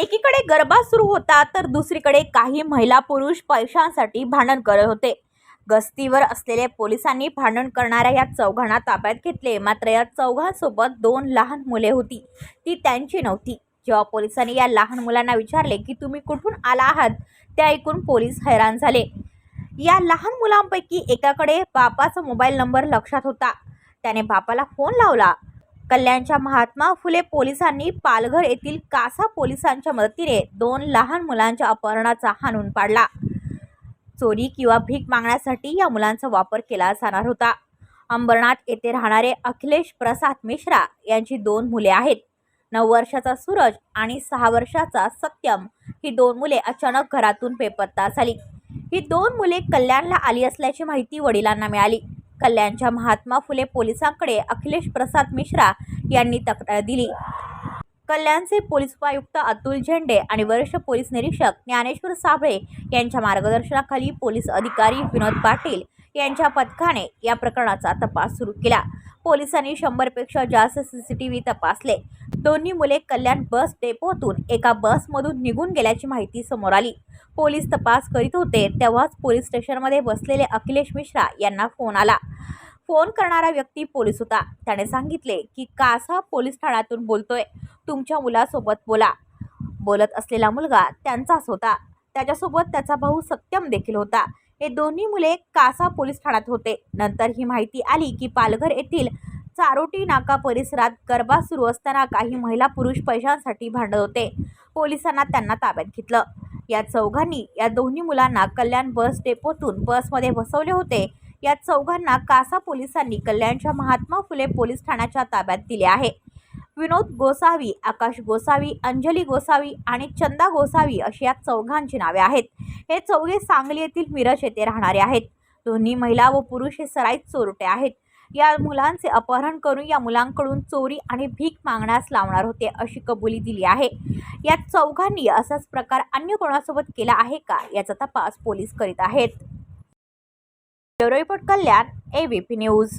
एकीकडे गरबा सुरू होता तर दुसरीकडे काही महिला पुरुष पैशांसाठी भांडण करत होते. गस्तीवर असलेल्या पोलिसांनी भांडण करणाऱ्या या चौघांना ताब्यात घेतले. मात्र या चौघांसोबत दोन लहान मुले होती. ती त्यांची नव्हती. जेव्हा पोलिसांनी या लहान मुलांना विचारले की तुम्ही कुठून आला आहात? ते ऐकून पोलीस हैराण झाले. या लहान मुलांपैकी एकाकडे बापाचा मोबाईल नंबर लक्षात होता. त्याने बापाला फोन लावला. कल्याणच्या महात्मा फुले पोलिसांनी पालघर येथील कासा पोलिसांच्या मदतीने दोन लहान मुलांच्या अपहरणाचा हाणून पाडला. चोरी किंवा भीक मागण्यासाठी या मुलांचा वापर केला जाणार होता. अंबरनाथ येथे राहणारे अखिलेश प्रसाद मिश्रा यांची दोन मुले आहेत. नऊ वर्षाचा सूरज आणि सहा वर्षाचा सत्यम ही दोन मुले अचानक घरातून बेपत्ता झाली. ही दोन मुले कल्याणला आली असल्याची माहिती वडिलांना मिळाली. कल्याणच्या महात्मा फुले पोलिसांकडे अखिलेश प्रसाद मिश्रा यांनी तक्रार दिली. कल्याणचे पोलीस उपायुक्त अतुल झेंडे आणि वरिष्ठ पोलीस निरीक्षक ज्ञानेश्वर साबळे यांच्या मार्गदर्शनाखाली पोलीस अधिकारी विनोद पाटील यांच्या पथकाने या प्रकरणाचा तपास सुरू केला. पोलिसांनी शंभरपेक्षा जास्त सी सी टी व्ही तपासले. दोन्ही मुले कल्याण बस डेपोतून एका बसमधून निघून गेल्याची माहिती समोर आली. पोलीस तपास करीत होते तेव्हाच पोलीस स्टेशनमध्ये बसलेले अखिलेश मिश्रा यांना फोन आला. फोन करणारा व्यक्ती पोलीस होता. त्याने सांगितले की कासा पोलीस ठाण्यातून बोलतोय. तुमच्या मुलासोबत बोला. बोलत असलेला मुलगा त्यांचाच होता. त्याच्यासोबत त्याचा भाऊ सत्यम देखील होता. हे दोन्ही मुले कासा पोलीस ठाण्यात होते. नंतर ही माहिती आली की पालघर येथील चारोटी नाका परिसरात गरबा सुरू असताना काही महिला पुरुष पैशांसाठी भांडत होते. पोलिसांना त्यांना ताब्यात घेतलं. या चौघांनी या दोन्ही मुलांना कल्याण बस डेपोतून बसमध्ये बसवले होते. या चौघांना कासा पोलिसांनी कल्याणच्या महात्मा फुले पोलीस ठाण्याच्या ताब्यात दिले आहे. विनोद गोसावी आकाश गोसावी अंजली गोसावी आणि चंदा गोसावी अशी या चौघांची नावे आहेत. हे चौघे सांगली येथील मिरज येथे राहणारे आहेत. दोन्ही महिला व पुरुष हे सराईत चोरटे आहेत. या मुलांचे अपहरण करून या मुलांकडून चोरी आणि भीक मागण्यास लावणार होते अशी कबुली दिली आहे. या चौघांनी असाच प्रकार अन्य कोणासोबत केला आहे का याचा तपास पोलीस करीत आहेत. Bureau report Kalyan ABP news